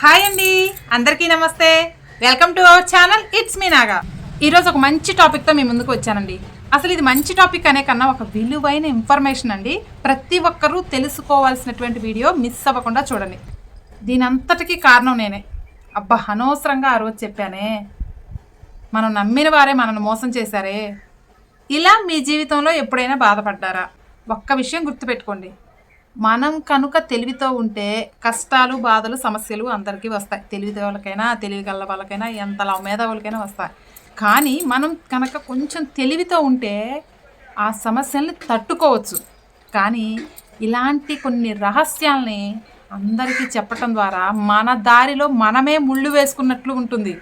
Hi అండి. అందరికీ నమస్తే. Welcome to our channel. It's me Naga ఈరోజు ఒక మంచి టాపిక్తో మీ ముందుకు వచ్చానండి. అసలు ఇది మంచి టాపిక్ అనే కన్నా ఒక విలువైన ఇన్ఫర్మేషన్ అండి. ప్రతి ఒక్కరూ తెలుసుకోవాల్సినటువంటి వీడియో మిస్ అవ్వకుండా చూడండి. దీని అంతటికీ కారణం నేనే. అబ్బా అనవసరంగా ఆ రోజు చెప్పానే. మనం నమ్మిన వారే మనల్ని మోసం చేశారే. ఇలా మీ జీవితంలో ఎప్పుడైనా బాధపడ్డారా? ఒక్క విషయం గుర్తుపెట్టుకోండి. మనం కనుక తెలివితో ఉంటే కష్టాలు బాధలు సమస్యలు అందరికీ వస్తాయి. తెలివి వాళ్ళకైనా తెలివిగల వాళ్ళకైనా ఎంత మేధావులకైనా వస్తాయి. కానీ మనం కనుక కొంచెం తెలివితో ఉంటే ఆ సమస్యల్ని తట్టుకోవచ్చు. కానీ ఇలాంటి కొన్ని రహస్యాల్ని అందరికీ చెప్పటం ద్వారా మన దారిలో మనమే ముళ్ళు వేసుకున్నట్లు ఉంటుంది.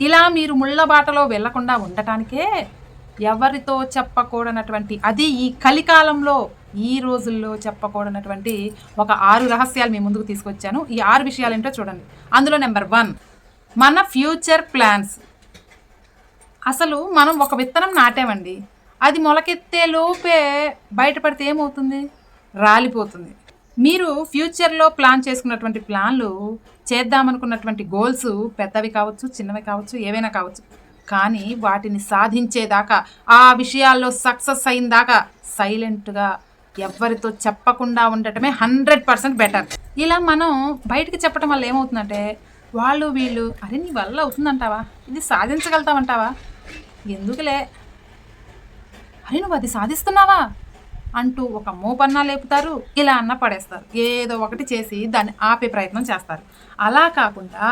ఇలా మీరు ముళ్ళ బాటలో వెళ్ళకుండా ఉండటానికే ఎవరితో చెప్పకూడనటువంటి అది ఈ కలికాలంలో ఈ రోజుల్లో చెప్పకూడనటువంటి ఒక ఆరు రహస్యాలు మీ ముందుకు తీసుకొచ్చాను. ఈ ఆరు విషయాలు ఏంటో చూడండి. అందులో నెంబర్ వన్ మన ఫ్యూచర్ ప్లాన్స్. అసలు మనం ఒక విత్తనం నాటామండి. అది మొలకెత్తే లోపే బయటపడితే ఏమవుతుంది? రాలిపోతుంది. మీరు ఫ్యూచర్లో ప్లాన్ చేసుకున్నటువంటి ప్లాన్లు చేద్దామనుకున్నటువంటి గోల్స్ పెద్దవి కావచ్చు చిన్నవి కావచ్చు ఏవైనా కావచ్చు. కానీ వాటిని సాధించేదాకా ఆ విషయాల్లో సక్సెస్ అయిన దాకా సైలెంట్గా ఎవరితో చెప్పకుండా ఉండటమే హండ్రెడ్ పర్సెంట్ బెటర్. ఇలా మనం బయటికి చెప్పడం వల్ల ఏమవుతుందంటే వాళ్ళు వీళ్ళు అరే నీ వల్ల అవుతుందంటావా? ఇది సాధించగలుగుతావంటావా? ఎందుకులే? అరే నువ్వు అది సాధిస్తున్నావా? అంటూ ఒక మోపన్నా లేపుతారు ఇలా అన్న పడేస్తారు. ఏదో ఒకటి చేసి దాన్ని ఆపే ప్రయత్నం చేస్తారు. అలా కాకుండా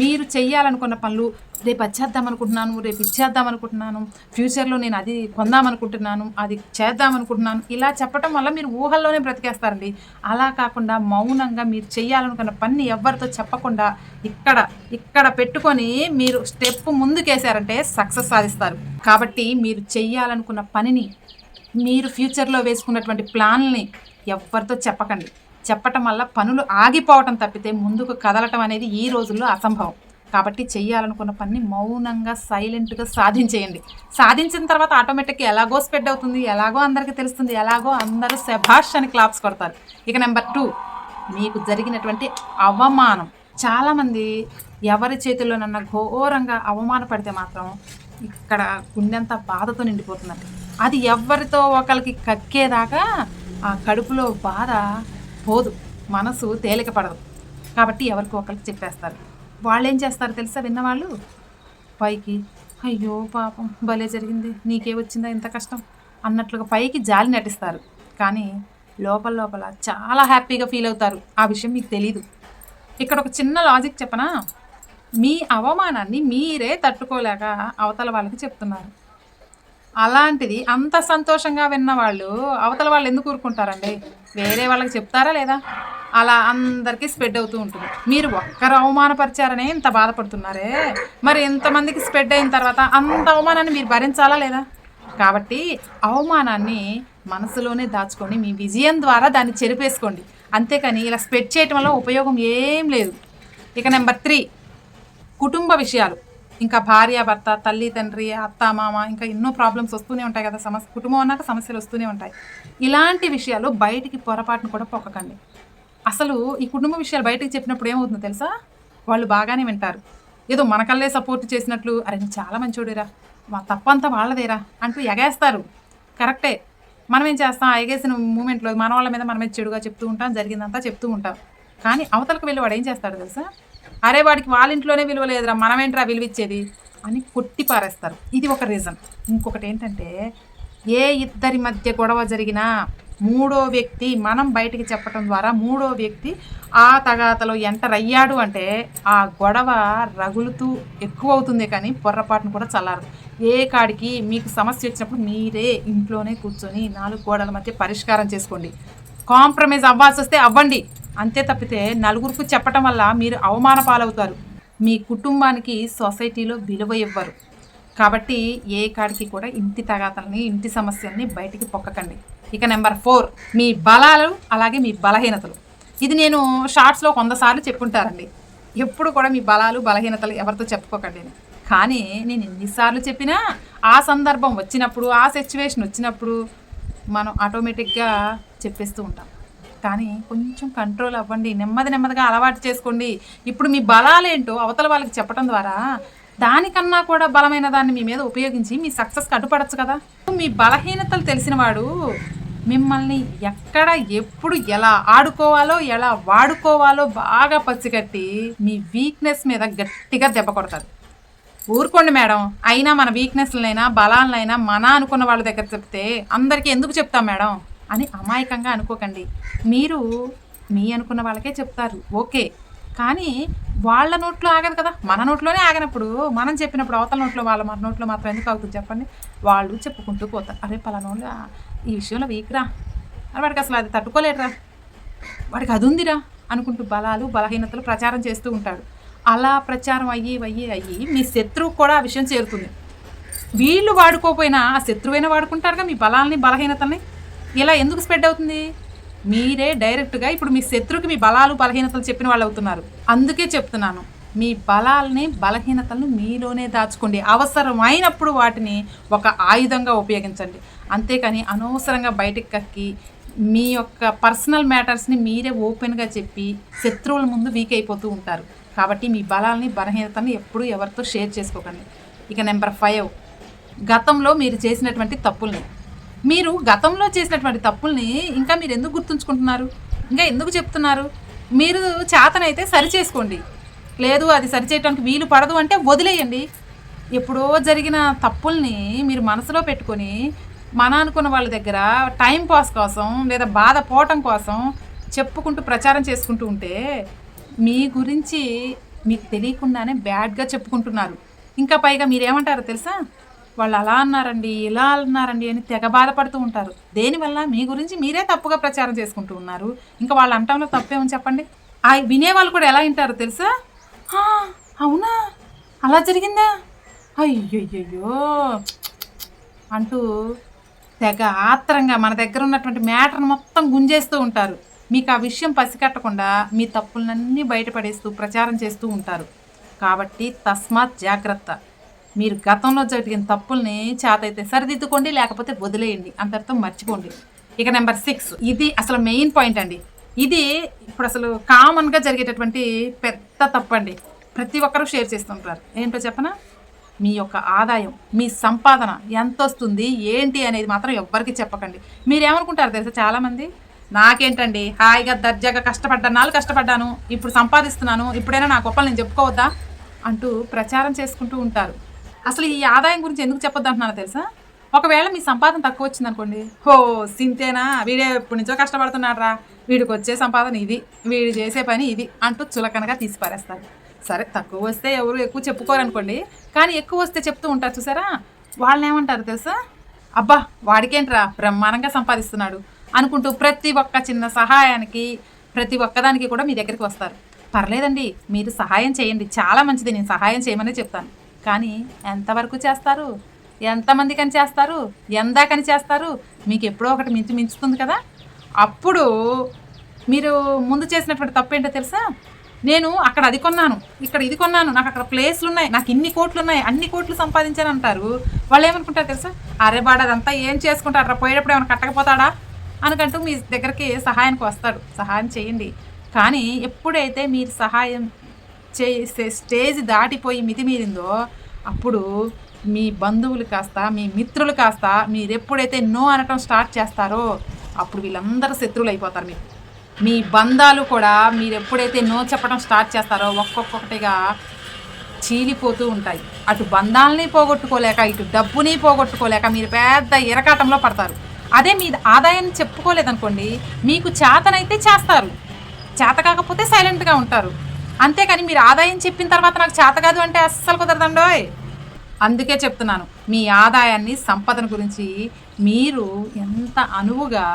మీరు చెయ్యాలనుకున్న పనులు రేపు వచ్చేద్దాం అనుకుంటున్నాను రేపు ఇచ్చేద్దాం అనుకుంటున్నాను ఫ్యూచర్లో నేను అది కొందాం అనుకుంటున్నాను అది చేద్దాం అనుకుంటున్నాను ఇలా చెప్పటం వల్ల మీరు ఊహల్లోనే బ్రతికేస్తారండి. అలా కాకుండా మౌనంగా మీరు చెయ్యాలనుకున్న పని ఎవరితో చెప్పకుండా ఇక్కడ ఇక్కడ పెట్టుకొని మీరు స్టెప్ ముందుకేసారంటే సక్సెస్ సాధిస్తారు. కాబట్టి మీరు చెయ్యాలనుకున్న పనిని మీరు ఫ్యూచర్లో వేసుకున్నటువంటి ప్లాన్ని ఎవరితో చెప్పకండి. చెప్పటం వల్ల పనులు ఆగిపోవటం తప్పితే ముందుకు కదలటం అనేది ఈ రోజుల్లో అసంభవం. కాబట్టి చేయాలనుకున్న పని మౌనంగా సైలెంట్గా సాధించేయండి. సాధించిన తర్వాత ఆటోమేటిక్గా ఎలాగో స్ప్రెడ్ అవుతుంది ఎలాగో అందరికీ తెలుస్తుంది ఎలాగో అందరూ శభాష్ అని క్లాప్స్ కొడతారు. ఇక నెంబర్ టూ మీకు జరిగినటువంటి అవమానం. చాలామంది ఎవరి చేతుల్లోనన్నా ఘోరంగా అవమానపడితే మాత్రం ఇక్కడ గుండెంతా బాధతో నిండిపోతుందండి. అది ఎవరితో ఒకరికి కక్కేదాకా ఆ కడుపులో బాధ పోదు. మనసు తేలిక పడదు. కాబట్టి ఎవరికి ఒకరికి చెప్పేస్తారు. వాళ్ళు ఏం చేస్తారు తెలుసా విన్నవాళ్ళు? పైకి అయ్యో పాపం భలే జరిగింది నీకే వచ్చిందా ఇంత కష్టం? అన్నట్లుగా పైకి జాలి నటిస్తారు. కానీ లోపల లోపల చాలా హ్యాపీగా ఫీల్ అవుతారు. ఆ విషయం మీకు తెలీదు. ఇక్కడ ఒక చిన్న లాజిక్ చెప్పనా? మీ అవమానాన్ని మీరే తట్టుకోలేక అవతల వాళ్ళకి చెప్తున్నారు. అలాంటిది అంత సంతోషంగా విన్న వాళ్ళు అవతల వాళ్ళు ఎందుకు ఊరుకుంటారండి? వేరే వాళ్ళకి చెప్తారా లేదా? అలా అందరికీ స్ప్రెడ్ అవుతూ ఉంటుంది. మీరు ఒక్కరు అవమానపరిచారనే ఇంత బాధపడుతున్నారే? మరి ఎంతమందికి స్ప్రెడ్ అయిన తర్వాత అంత అవమానాన్ని మీరు భరించాలా లేదా? కాబట్టి అవమానాన్ని మనసులోనే దాచుకొని మీ విజయం ద్వారా దాన్ని చెరిపేసుకోండి. అంతేకాని ఇలా స్ప్రెడ్ చేయటం వల్ల ఉపయోగం ఏం లేదు. ఇక నెంబర్ త్రీ కుటుంబ విషయాలు. ఇంకా భార్య భర్త తల్లి తండ్రి అత్త మామ ఇంకా ఎన్నో ప్రాబ్లమ్స్ వస్తూనే ఉంటాయి కదా సమస్య కుటుంబం అన్నాక సమస్యలు వస్తూనే ఉంటాయి. ఇలాంటి విషయాలు బయటికి పొరపాటును కూడా పొక్కకండి అసలు ఈ కుటుంబ విషయాలు బయటకు చెప్పినప్పుడు ఏమవుతుందో తెలుసా? వాళ్ళు బాగానే వింటారు. ఏదో మనకల్లే సపోర్ట్ చేసినట్లు అరే నువ్వు చాలా మంచోడిరా మా తప్పంతా వాళ్ళదేరా అంటూ ఎగేస్తారు. కరెక్టే. మనం ఏం చేస్తాం ఎగేసిన మూమెంట్లో మన వాళ్ళ మీద మనమే చెడుగా చెప్తూ ఉంటాం జరిగిందంతా చెప్తూ ఉంటాం. కానీ అవతలకు వెళ్ళి వాడు ఏం చేస్తాడు తెలుసా? అరే వాడికి వాళ్ళ ఇంట్లోనే విలువ లేదురా మనమేంట్రా విలువ ఇచ్చేది అని కొట్టి పారేస్తారు. ఇది ఒక రీజన్ ఇంకొకటి ఏంటంటే ఏ ఇద్దరి మధ్య గొడవ జరిగినా మూడో వ్యక్తి మనం బయటికి చెప్పటం ద్వారా మూడో వ్యక్తి ఆ తగాతలో ఎంటర్ అయ్యాడు అంటే ఆ గొడవ రగులుతూ ఎక్కువ అవుతుంది కానీ పొర్రపాటును కూడా చల్లారు ఏ కాడికి మీకు సమస్య వచ్చినప్పుడు మీరే ఇంట్లోనే కూర్చొని నాలుగు గోడల మధ్య పరిష్కారం చేసుకోండి. కాంప్రమైజ్ అవ్వాల్సి వస్తే అవ్వండి. అంతే తప్పితే నలుగురికి చెప్పటం వల్ల మీరు అవమాన పాలవుతారు. మీ కుటుంబానికి సొసైటీలో విలువ ఇవ్వరు. కాబట్టి ఏ కాడికి కూడా ఇంటి తగాతల్ని ఇంటి సమస్యల్ని బయటికి పొక్కకండి. ఇక నెంబర్ ఫోర్ మీ బలాలు అలాగే మీ బలహీనతలు. ఇది నేను షార్ట్స్లో కొందసార్లు చెప్పుకుంటారండి చెప్పుంటారండి. ఎప్పుడు కూడా మీ బలాలు బలహీనతలు ఎవరితో చెప్పుకోకండి కానీ నేను ఎన్నిసార్లు చెప్పినా ఆ సందర్భం వచ్చినప్పుడు ఆ సిచ్యువేషన్ వచ్చినప్పుడు మనం ఆటోమేటిక్గా చెప్పేస్తూ ఉంటాం. కానీ కొంచెం కంట్రోల్ అవ్వండి. నెమ్మది నెమ్మదిగా అలవాటు చేసుకోండి. ఇప్పుడు మీ బలాలేంటో అవతల వాళ్ళకి చెప్పడం ద్వారా దానికన్నా కూడా బలమైన దాన్ని మీ మీద ఉపయోగించి మీ సక్సెస్కి అడ్డుపడచ్చు కదా. మీ బలహీనతలు తెలిసిన వాడు మిమ్మల్ని ఎక్కడ ఎప్పుడు ఎలా ఆడుకోవాలో ఎలా వాడుకోవాలో బాగా పసిగట్టి మీ వీక్నెస్ మీద గట్టిగా దెబ్బ కొడతారు ఊరుకోండి మేడం. అయినా మన వీక్నెస్లైనా బలాలనైనా మన అనుకున్న వాళ్ళ దగ్గర చెప్తే అందరికీ ఎందుకు చెప్తాం మేడం? అని అమాయకంగా అనుకోకండి. మీరు మీ అనుకున్న వాళ్ళకే చెప్తారు. ఓకే. కానీ వాళ్ళ నోట్లో ఆగదు కదా. మన నోట్లోనే ఆగినప్పుడు మనం చెప్పినప్పుడు అవతల నోట్లో వాళ్ళ మన నోట్లో మాత్రం ఎందుకు అవుతుంది చెప్పండి? వాళ్ళు చెప్పుకుంటూ పోతారు. అరే పలానోళ్ళు ఈ విషయంలో వీక్రా. అని వాడికి అసలు అది తట్టుకోలేడురా వాడికి అది ఉందిరా అనుకుంటూ బలాలు బలహీనతలు ప్రచారం చేస్తూ ఉంటాడు. అలా ప్రచారం అయ్యి అయ్యి అయ్యి మీ శత్రువు కూడా ఆ విషయం చేరుతుంది. వీళ్ళు వాడుకోపోయినా ఆ శత్రువైనా వాడుకుంటారుగా మీ బలాల్ని బలహీనతల్ని? ఇలా ఎందుకు స్ప్రెడ్ అవుతుంది? మీరే డైరెక్ట్గా ఇప్పుడు మీ శత్రువుకి మీ బలాలు బలహీనతలు చెప్పిన వాళ్ళు అవుతున్నారు. అందుకే చెప్తున్నాను మీ బలాల్ని బలహీనతలను మీలోనే దాచుకోండి. అవసరమైనప్పుడు వాటిని ఒక ఆయుధంగా ఉపయోగించండి. అంతేకాని అనవసరంగా బయటకు కక్కి మీ యొక్క పర్సనల్ మ్యాటర్స్ని మీరే ఓపెన్గా చెప్పి శత్రువుల ముందు వీక్ అయిపోతూ ఉంటారు. కాబట్టి మీ బలాల్ని బలహీనతల్ని ఎప్పుడూ ఎవరితో షేర్ చేసుకోకండి. ఇక నెంబర్ ఫైవ్ గతంలో మీరు చేసినటువంటి తప్పుల్ని మీరు గతంలో చేసినటువంటి తప్పుల్ని ఇంకా మీరు ఎందుకు గుర్తుంచుకుంటున్నారు? ఇంకా ఎందుకు చెప్తున్నారు? మీరు చేతనైతే సరి చేసుకోండి. లేదు అది సరిచేయటానికి వీలు పడదు అంటే వదిలేయండి. ఎప్పుడో జరిగిన తప్పుల్ని మీరు మనసులో పెట్టుకొని మన అనుకున్న వాళ్ళ దగ్గర టైం పాస్ కోసం లేదా బాధ పోవటం కోసం చెప్పుకుంటూ ప్రచారం చేసుకుంటూ ఉంటే మీ గురించి మీకు తెలియకుండానే బ్యాడ్గా చెప్పుకుంటున్నారు. ఇంకా పైగా మీరేమంటారో తెలుసా? వాళ్ళు అలా అన్నారండి ఇలా అన్నారండి అని తెగ బాధపడుతూ ఉంటారు. దేనివల్ల? మీ గురించి మీరే తప్పుగా ప్రచారం చేసుకుంటూ ఉన్నారు. ఇంకా వాళ్ళు అంటంలో తప్పేమని చెప్పండి? ఆ వినేవాళ్ళు కూడా ఎలా వింటారో తెలుసా? అవునా? అలా జరిగిందా? అయ్యయ్యో అంటూ తెగ ఆత్రంగా మన దగ్గర ఉన్నటువంటి మ్యాటర్ని మొత్తం గుంజేస్తూ ఉంటారు. మీకు ఆ విషయం పసికట్టకుండా మీ తప్పులన్నీ బయటపడేస్తూ ప్రచారం చేస్తూ ఉంటారు. కాబట్టి తస్మాత్ జాగ్రత్త. మీరు గతంలో జరిగిన తప్పుల్ని చేతైతే సరిదిద్దుకోండి లేకపోతే వదిలేయండి. అంతటితో మర్చిపోండి. ఇక నెంబర్ సిక్స్. ఇది అసలు మెయిన్ పాయింట్ అండి. ఇది ఇప్పుడు అసలు కామన్గా జరిగేటటువంటి పెద్ద తప్పండి. ప్రతి ఒక్కరూ షేర్ చేస్తుంటారు. ఏంటో చెప్పనా? మీ యొక్క ఆదాయం మీ సంపాదన ఎంత వస్తుంది ఏంటి అనేది మాత్రం ఎవ్వరికి చెప్పకండి. మీరేమనుకుంటారు తెలుసా చాలామంది? నాకేంటండి? హాయిగా దర్జాగా కష్టపడ్డాను నాలుగు కష్టపడ్డాను ఇప్పుడు సంపాదిస్తున్నాను ఇప్పుడైనా నా గొప్పలు నేను చెప్పుకోవద్దా? అంటూ ప్రచారం చేసుకుంటూ ఉంటారు. అసలు ఈ ఆదాయం గురించి ఎందుకు చెప్పొద్దు అంటున్నాను తెలుసా? ఒకవేళ మీ సంపాదన తక్కువ వచ్చింది అనుకోండి హో సింతేనా? వీడే ఎప్పటి నుంచో కష్టపడుతున్నాడు రా వీడికి వచ్చే సంపాదన ఇది వీడు చేసే పని ఇది అంటూ చులకనగా తీసి పారేస్తారు సరే తక్కువ వస్తే ఎవరు ఎక్కువ చెప్పుకోరు అనుకోండి కానీ ఎక్కువ వస్తే చెప్తూ ఉంటారు చూసారా? వాళ్ళని ఏమంటారు తెలుసా? అబ్బా వాడికేంట్రా? బ్రహ్మాండంగా సంపాదిస్తున్నాడు అనుకుంటూ ప్రతి ఒక్క చిన్న సహాయానికి ప్రతి ఒక్కదానికి కూడా మీ దగ్గరికి వస్తారు. పర్లేదండి మీరు సహాయం చేయండి. చాలా మంచిది నేను సహాయం చేయమనే చెప్తాను. కానీ ఎంతవరకు చేస్తారు? ఎంతమందికని చేస్తారు? ఎందాకని చేస్తారు? మీకు ఎప్పుడో ఒకటి మించి మించుతుంది కదా? అప్పుడు మీరు ముందు చేసినటువంటి తప్పు ఏంటో తెలుసా? నేను అక్కడ అది కొన్నాను. ఇక్కడ ఇది కొన్నాను. నాకు అక్కడ ప్లేస్లు ఉన్నాయి నాకు ఇన్ని కోట్లు ఉన్నాయి అన్ని కోట్లు సంపాదించాను అంటారు. వాళ్ళు ఏమనుకుంటారు తెలుసా? అరే బాడ అదంతా ఏం చేసుకుంటారా పోయేటప్పుడు ఏమైనా కట్టకపోతాడా? అనుకంటూ మీ దగ్గరికి సహాయానికి వస్తాడు. సహాయం చేయండి. కానీ ఎప్పుడైతే మీరు సహాయం చేసే స్టేజ్ దాటిపోయి మితిమీరిందో అప్పుడు మీ బంధువులు కాస్త మీ మిత్రులు కాస్త మీరు ఎప్పుడైతే నో అనటం స్టార్ట్ చేస్తారో అప్పుడు వీళ్ళందరూ శత్రువులు అయిపోతారు మీరు. మీ బంధాలు కూడా మీరు ఎప్పుడైతే నో చెప్పడం స్టార్ట్ చేస్తారో ఒక్కొక్కటిగా చీలిపోతూ ఉంటాయి. అటు బంధాలని పోగొట్టుకోలేక ఇటు డబ్బుని పోగొట్టుకోలేక మీరు పెద్ద ఇరకాటంలో పడతారు. అదే మీ ఆదాయాన్ని చెప్పుకోలేదనుకోండి మీకు చేతనైతే చేస్తారు. చేత కాకపోతే సైలెంట్గా ఉంటారు. అంతేకాని మీరు ఆదాయం చెప్పిన తర్వాత నాకు చేత కాదు అంటే అస్సలు కుదరదండోయ్. అందుకే చెప్తున్నాను మీ ఆదాయాన్ని సంపదన గురించి మీరు ఎంత అనువుగా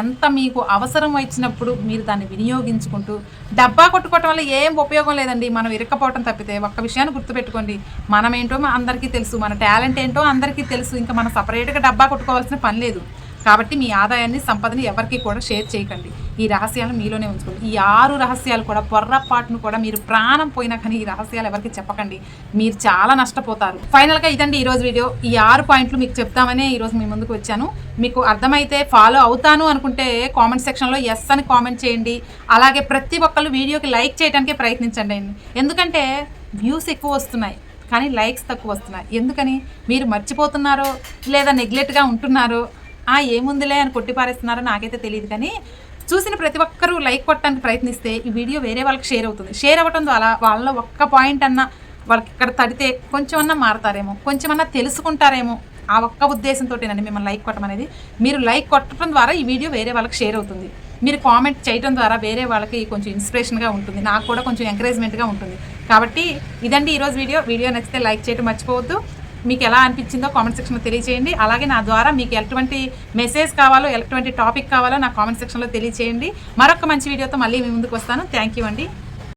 ఎంత మీకు అవసరం వచ్చినప్పుడు మీరు దాన్ని వినియోగించుకుంటూ డబ్బా కొట్టుకోవటం వల్ల ఏం ఉపయోగం లేదండి. మనం ఇరక్కపోవటం తప్పితే ఒక్క విషయాన్ని గుర్తుపెట్టుకోండి. మనం ఏంటో అందరికీ తెలుసు మన టాలెంట్ ఏంటో అందరికీ తెలుసు. ఇంకా మనం సపరేట్గా డబ్బా కొట్టుకోవాల్సిన పని లేదు. కాబట్టి మీ ఆదాయాన్ని సంపదని ఎవరికి కూడా షేర్ చేయకండి. ఈ రహస్యాలను మీలోనే ఉంచుకోండి. ఈ ఆరు రహస్యాలు కూడా పొర్రపాటును కూడా మీరు ప్రాణం పోయినా కానీ ఈ రహస్యాలు ఎవరికి చెప్పకండి. మీరు చాలా నష్టపోతారు. ఫైనల్గా ఇదండి ఈరోజు వీడియో. ఈ ఆరు పాయింట్లు మీకు చెప్తామనే ఈరోజు మీ ముందుకు వచ్చాను. మీకు అర్థమైతే ఫాలో అవుతాను అనుకుంటే కామెంట్ సెక్షన్లో ఎస్ అని కామెంట్ చేయండి. అలాగే ప్రతి ఒక్కళ్ళు వీడియోకి లైక్ చేయడానికి ప్రయత్నించండి. ఎందుకంటే వ్యూస్ ఎక్కువ వస్తున్నాయి కానీ లైక్స్ తక్కువ వస్తున్నాయి. ఎందుకని? మీరు మర్చిపోతున్నారో లేదా నెగ్లెక్ట్గా ఉంటున్నారో? ఏముందిలే అని కొట్టిపారేస్తున్నారో నాకైతే తెలియదు కానీ చూసిన ప్రతి ఒక్కరూ లైక్ కొట్టడానికి ప్రయత్నిస్తే ఈ వీడియో వేరే వాళ్ళకి షేర్ అవుతుంది. షేర్ అవ్వడం ద్వారా వాళ్ళ ఒక్క పాయింట్ అన్న వాళ్ళకి ఇక్కడ తడితే కొంచెం అన్నా మారతారేమో కొంచెం అన్నా తెలుసుకుంటారేమో ఆ ఒక్క ఉద్దేశంతోటేనండి మిమ్మల్ని లైక్ కొట్టడం అనేది. మీరు లైక్ కొట్టడం ద్వారా ఈ వీడియో వేరే వాళ్ళకి షేర్ అవుతుంది. మీరు కామెంట్ చేయడం ద్వారా వేరే వాళ్ళకి కొంచెం ఇన్స్పిరేషన్గా ఉంటుంది. నాకు కూడా కొంచెం ఎంకరేజ్మెంట్గా ఉంటుంది. కాబట్టి ఇదండి ఈరోజు వీడియో. వీడియో నచ్చితే లైక్ చేయడం మర్చిపోవద్దు. మీకు ఎలా అనిపించిందో కామెంట్ సెక్షన్లో తెలియజేయండి. అలాగే నా ద్వారా మీకు ఎటువంటి మెసేజ్ కావాలో ఎటువంటి టాపిక్ కావాలో నా కామెంట్ సెక్షన్లో తెలియజేయండి. మరొక మంచి వీడియోతో మళ్ళీ మీ ముందుకు వస్తాను. థ్యాంక్ యూ అండి.